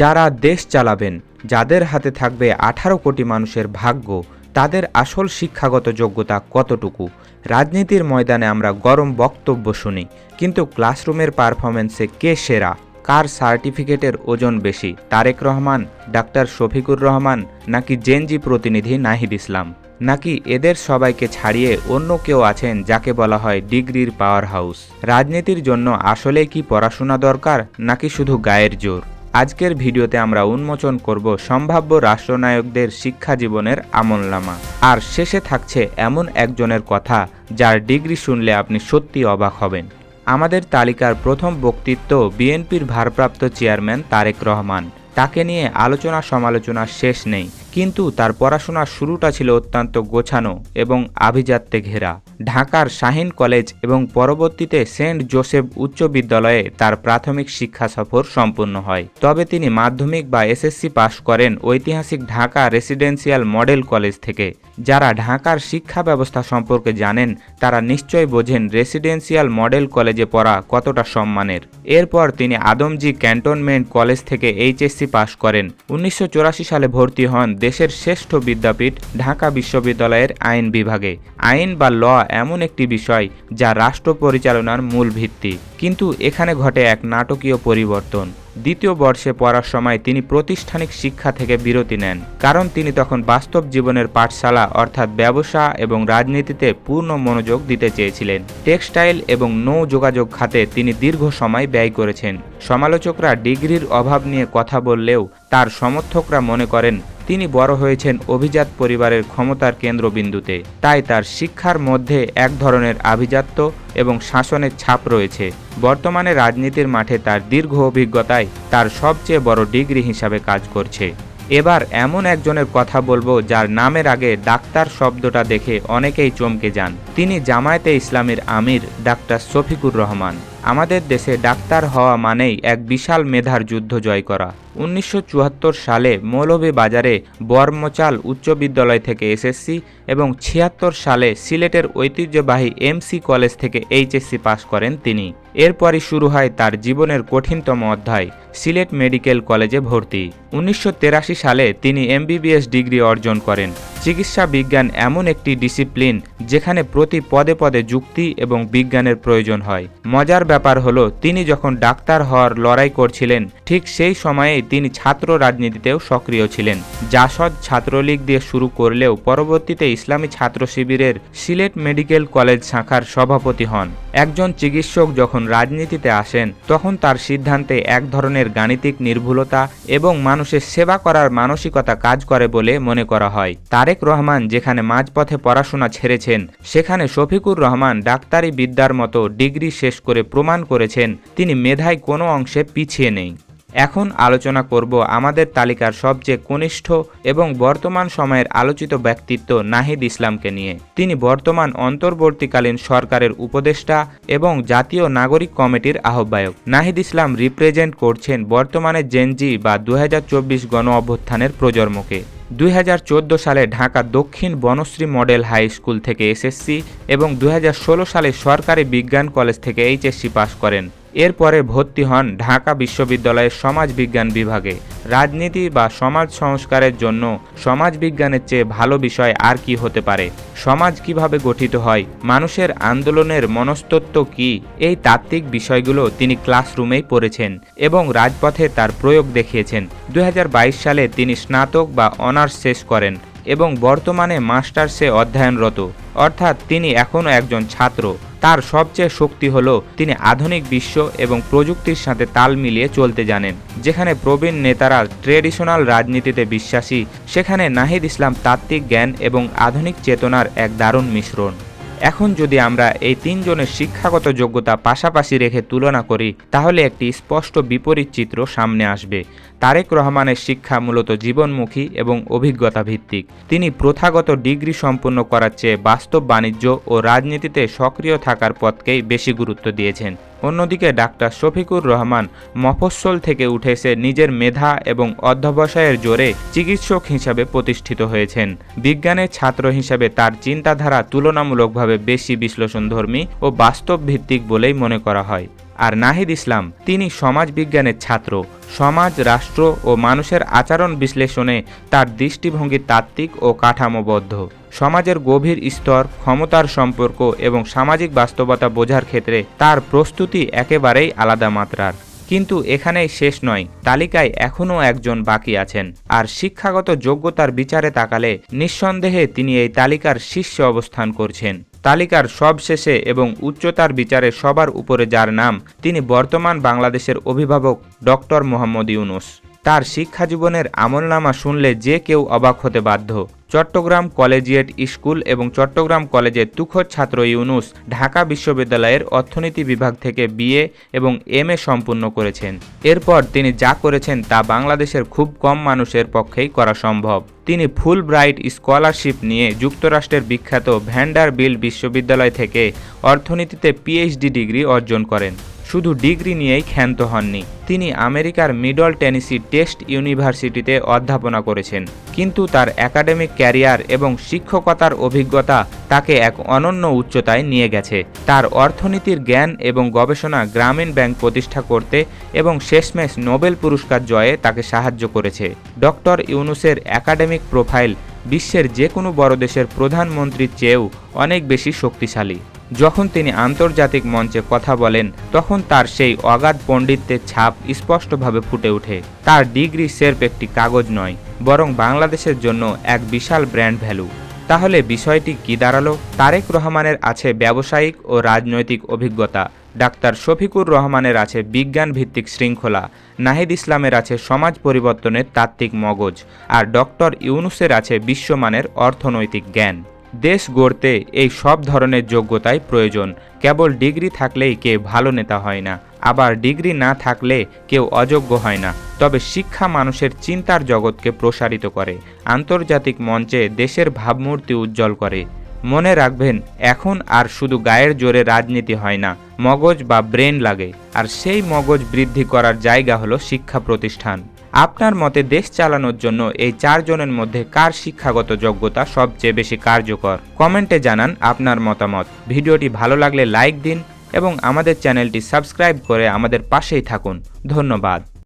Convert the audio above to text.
যারা দেশ চালাবেন, যাদের হাতে থাকবে আঠারো কোটি মানুষের ভাগ্য, তাদের আসল শিক্ষাগত যোগ্যতা কতটুকু? রাজনীতির ময়দানে আমরা গরম বক্তব্য শুনি, কিন্তু ক্লাসরুমের পারফরমেন্সে কে সেরা? কার সার্টিফিকেটের ওজন বেশি? তারেক রহমান, ডাক্তার শফিকুর রহমান, নাকি জেনজি প্রতিনিধি নাহিদ ইসলাম? নাকি এদের সবাইকে ছাড়িয়ে অন্য কেউ আছেন যাকে বলা হয় ডিগ্রির পাওয়ার হাউস? রাজনীতির জন্য আসলে কি পড়াশোনা দরকার, নাকি শুধু গায়ের জোর? আজকের ভিডিওতে আমরা উন্মোচন করব সম্ভাব্য রাষ্ট্রনায়কদের শিক্ষা জীবনের আমলনামা। আর শেষে থাকছে এমন একজনের কথা যার ডিগ্রি শুনলে আপনি সত্যি অবাক হবেন। আমাদের তালিকার প্রথম বক্তৃত্ব বিএনপির ভারপ্রাপ্ত চেয়ারম্যান তারেক রহমান। তাকে নিয়ে আলোচনা সমালোচনা শেষ নেই। কিন্তু তার পড়াশোনার শুরুটা ছিল অত্যন্ত গোছানো এবং আভিজাত্যে ঘেরা। ঢাকার শাহিন কলেজ এবং পরবর্তীতে সেন্ট জোসেফ উচ্চ বিদ্যালয়ে তার প্রাথমিক শিক্ষা সফর সম্পূর্ণ হয়। তবে তিনি মাধ্যমিক বা এসএসসি পাশ করেন ঐতিহাসিক ঢাকা রেসিডেন্সিয়াল মডেল কলেজ থেকে। যারা ঢাকার শিক্ষা ব্যবস্থা সম্পর্কে জানেন, তারা নিশ্চয় বোঝেন রেসিডেন্সিয়াল মডেল কলেজে পড়া কতটা সম্মানের। এরপর তিনি আদমজি ক্যান্টনমেন্ট কলেজ থেকে এইচএসসি পাশ করেন। উনিশশো চুরাশি সালে ভর্তি হন দেশের শ্রেষ্ঠ বিদ্যাপীঠ ঢাকা বিশ্ববিদ্যালয়ের আইন বিভাগে। আইন বা ল এমন একটি বিষয় যা রাষ্ট্র পরিচালনার মূল ভিত্তি। কিন্তু এখানে ঘটে এক নাটকীয় পরিবর্তন। দ্বিতীয় বর্ষে পড়ার সময় তিনি প্রাতিষ্ঠানিক শিক্ষা থেকে বিরতি নেন। কারণ তিনি তখন বাস্তব জীবনের পাঠশালা অর্থাৎ ব্যবসা এবং রাজনীতিতে পূর্ণ মনোযোগ দিতে চেয়েছিলেন। টেক্সটাইল এবং নৌ যোগাযোগ খাতে তিনি দীর্ঘ সময় ব্যয় করেছেন। সমালোচকরা ডিগ্রির অভাব নিয়ে কথা বললেও তার সমর্থকরা মনে করেন তিনি বড় হয়েছেন অভিজাত পরিবারের ক্ষমতার কেন্দ্রবিন্দুতে। তাই তার শিক্ষার মধ্যে এক ধরনের আভিজাত্য এবং শাসনের ছাপ রয়েছে। বর্তমানে রাজনীতির মাঠে তার দীর্ঘ অভিজ্ঞতায় তার সবচেয়ে বড় ডিগ্রি হিসাবে কাজ করছে। এবার এমন একজনের কথা বলব যার নামের আগে ডাক্তার শব্দটা দেখে অনেকেই চমকে যান। তিনি জামায়াতে ইসলামের আমির ডাক্তার শফিকুর রহমান। আমাদের দেশে ডাক্তার হওয়া মানেই এক বিশাল মেধার যুদ্ধ জয় করা। উনিশশো চুয়াত্তর সালে মৌলভী বাজারে বর্মচাল উচ্চ বিদ্যালয় থেকে এসএসসি এবং ছিয়াত্তর সালে সিলেটের ঐতিহ্যবাহী এমসি কলেজ থেকে এইচএসসি পাশ করেন তিনি। এরপরই শুরু হয় তার জীবনের কঠিনতম অধ্যায়, সিলেট মেডিকেল কলেজে ভর্তি। উনিশশো সালে তিনি এমবিবিএস ডিগ্রি অর্জন করেন। চিকিৎসা বিজ্ঞান এমন একটি ডিসিপ্লিন যেখানে প্রতি পদে পদে যুক্তি এবং বিজ্ঞানের প্রয়োজন হয়। মজার ব্যাপার হলো, তিনি যখন ডাক্তার হওয়ার লড়াই করছিলেন, ঠিক সেই সময়েই তিনি ছাত্র রাজনীতিতেও সক্রিয় ছিলেন। জাসদ ছাত্রলীগ দিয়ে শুরু করলেও পরবর্তীতে ইসলামী ছাত্র শিবিরের সিলেট মেডিকেল কলেজ শাখার সভাপতি হন। একজন চিকিৎসক যখন রাজনীতিতে আসেন, তখন তার সিদ্ধান্তে এক ধরনের গাণিতিক নির্ভুলতা এবং মানুষের সেবা করার মানসিকতা কাজ করে বলে মনে করা হয়। তারেক রহমান যেখানে মাঝপথে পড়াশোনা ছেড়েছেন, সেখানে শফিকুর রহমান ডাক্তারি বিদ্যার মতো ডিগ্রি শেষ করে প্রমাণ করেছেন, তিনি মেধায় কোনো অংশে পিছিয়ে নেই। এখন আলোচনা করব আমাদের তালিকার সবচেয়ে কনিষ্ঠ এবং বর্তমান সময়ের আলোচিত ব্যক্তিত্ব নাহিদ ইসলামকে নিয়ে। তিনি বর্তমান অন্তর্বর্তীকালীন সরকারের উপদেষ্টা এবং জাতীয় নাগরিক কমিটির আহ্বায়ক। নাহিদ ইসলাম রিপ্রেজেন্ট করছেন বর্তমানে জেনজি বা দু গণ অভ্যুত্থানের প্রজন্মকে। দুই হাজার চোদ্দ সালে ঢাকা দক্ষিণ বনশ্রী মডেল হাই স্কুল থেকে এসএসসি এবং দুই হাজার ষোলো সালে সরকারি বিজ্ঞান কলেজ থেকে এইচএসসি পাশ করেন। এরপরে ভর্তি হন ঢাকা বিশ্ববিদ্যালয়ের সমাজবিজ্ঞান বিভাগে। রাজনীতি বা সমাজ সংস্কারের জন্য সমাজবিজ্ঞানের চেয়ে ভালো বিষয় আর কি হতে পারে? সমাজ কীভাবে গঠিত হয়? মানুষের আন্দোলনের মনস্তত্ব কি? এই তাত্ত্বিক বিষয়গুলো তিনি ক্লাসরুমেই পড়েছেন এবং রাজপথে তার প্রয়োগ দেখিয়েছেন। দু হাজার বাইশ সালে তিনি স্নাতক বা অনার্স শেষ করেন। এবং বর্তমানে মাস্টার্সে অধ্যয়নরত। অর্থাৎ তিনি এখনও একজন ছাত্র। তার সবচেয়ে শক্তি হলো তিনি আধুনিক বিশ্ব এবং প্রযুক্তির সাথে তাল মিলিয়ে চলতে জানেন। যেখানে প্রবীণ নেতারা ট্রেডিশনাল রাজনীতিতে বিশ্বাসী, সেখানে নাহিদ ইসলাম তাত্ত্বিক জ্ঞান এবং আধুনিক চেতনার এক দারুণ মিশ্রণ। এখন যদি আমরা এই তিনজনের শিক্ষাগত যোগ্যতা পাশাপাশি রেখে তুলনা করি, তাহলে একটি স্পষ্ট বিপরীত চিত্র সামনে আসবে। তারেক রহমানের শিক্ষা মূলত জীবনমুখী এবং অভিজ্ঞতা ভিত্তিক তিনি প্রথাগত ডিগ্রি সম্পন্ন করার চেয়ে বাস্তব বাণিজ্য ও রাজনীতিতে সক্রিয় থাকার পথকেই বেশি গুরুত্ব দিয়েছেন। অন্যদিকে ডাক্তার শফিকুর রহমান মফস্বল থেকে উঠে এসে নিজের মেধা এবং অধ্যবসায়ের জোরে চিকিৎসক হিসাবে প্রতিষ্ঠিত হয়েছেন। বিজ্ঞানের ছাত্র হিসাবে তার চিন্তাধারা তুলনামূলকভাবে বেশি বিশ্লেষণধর্মী ও বাস্তব ভিত্তিক বলেই মনে করা হয়। আর নাহিদ ইসলাম, তিনি সমাজ বিজ্ঞানের ছাত্র। সমাজ, রাষ্ট্র ও মানুষের আচরণ বিশ্লেষণে তার দৃষ্টিভঙ্গি তাত্ত্বিক ও কাঠামোবদ্ধ। সমাজের গভীর স্তর, ক্ষমতার সম্পর্ক এবং সামাজিক বাস্তবতা বোঝার ক্ষেত্রে তার প্রস্তুতি একেবারেই আলাদা মাত্রার। কিন্তু এখানেই শেষ নয়। তালিকায় এখনও একজন বাকি আছেন। আর শিক্ষাগত যোগ্যতার বিচারে তাকালে নিঃসন্দেহে তিনি এই তালিকার শীর্ষে অবস্থান করছেন। তালিকার সব শেষে এবং উচ্চতার বিচারে সবার উপরে যার নাম, তিনি বর্তমান বাংলাদেশের অভিভাবক ডক্টর মোহাম্মদ ইউনুস। তার শিক্ষা জীবনের আমলনামা শুনলে যে কেউ অবাক হতে বাধ্য। চট্টগ্রাম কলেজিয়েট স্কুল এবং চট্টগ্রাম কলেজের তুখোর ছাত্র ইউনুস ঢাকা বিশ্ববিদ্যালয়ের অর্থনীতি বিভাগ থেকে বিএ এবং এম এ সম্পূর্ণ করেছেন। এরপর তিনি যা করেছেন তা বাংলাদেশের খুব কম মানুষের পক্ষেই করা সম্ভব। তিনি ফুল ব্রাইট স্কলারশিপ নিয়ে যুক্তরাষ্ট্রের বিখ্যাত ভ্যান্ডার বিল বিশ্ববিদ্যালয় থেকে অর্থনীতিতে পিএইচডি ডিগ্রি অর্জন করেন। শুধু ডিগ্রি নিয়েই ক্ষান্ত হননি, তিনি আমেরিকার মিডল টেনিসি টেস্ট ইউনিভার্সিটিতে অধ্যাপনা করেছেন। কিন্তু তার একাডেমিক ক্যারিয়ার এবং শিক্ষকতার অভিজ্ঞতা তাকে এক অনন্য উচ্চতায় নিয়ে গেছে। তার অর্থনীতির জ্ঞান এবং গবেষণা গ্রামীণ ব্যাংক প্রতিষ্ঠা করতে এবং শেষমেশ নোবেল পুরস্কার জয়ে তাকে সাহায্য করেছে। ডক্টর ইউনুসের একাডেমিক প্রোফাইল বিশ্বের যে কোনো বড় দেশের প্রধানমন্ত্রীর চেয়েও অনেক বেশি শক্তিশালী। যখন তিনি আন্তর্জাতিক মঞ্চে কথা বলেন, তখন তার সেই অগাধ পণ্ডিত্যের ছাপ স্পষ্টভাবে ফুটে ওঠে। তার ডিগ্রি সেরফ একটি কাগজ নয়, বরং বাংলাদেশের জন্য এক বিশাল ব্র্যান্ড ভ্যালু। তাহলে বিষয়টি কি দাঁড়াল? তারেক রহমানের আছে ব্যবসায়িক ও রাজনৈতিক অভিজ্ঞতা, ডাক্তার শফিকুর রহমানের আছে বিজ্ঞান ভিত্তিক শৃঙ্খলা, নাহিদ ইসলামের আছে সমাজ পরিবর্তনের তাত্ত্বিক মগজ, আর ডক্টর ইউনুসের আছে বিশ্বমানের অর্থনৈতিক জ্ঞান। দেশ গড়তে এই সব ধরনের যোগ্যতাই প্রয়োজন। কেবল ডিগ্রি থাকলেই কে ভালো নেতা হয় না। আবার ডিগ্রি না থাকলে কেউ অযোগ্য হয় না। তবে শিক্ষা মানুষের চিন্তার জগৎকে প্রসারিত করে। আন্তর্জাতিক মঞ্চে দেশের ভাবমূর্তি উজ্জ্বল করে। মনে রাখবেন, এখন আর শুধু গায়ের জোরে রাজনীতি হয় না, মগজ বা ব্রেন লাগে, আর সেই মগজ বৃদ্ধি করার জায়গা হলো শিক্ষা প্রতিষ্ঠান। আপনার মতে দেশ চালানোর জন্য এই চারজনের মধ্যে কার শিক্ষাগত যোগ্যতা সবচেয়ে বেশি কার্যকর? কমেন্টে জানান আপনার মতামত। ভিডিওটি ভালো লাগলে লাইক দিন এবং আমাদের চ্যানেলটি সাবস্ক্রাইব করে আমাদের পাশেই থাকুন। ধন্যবাদ।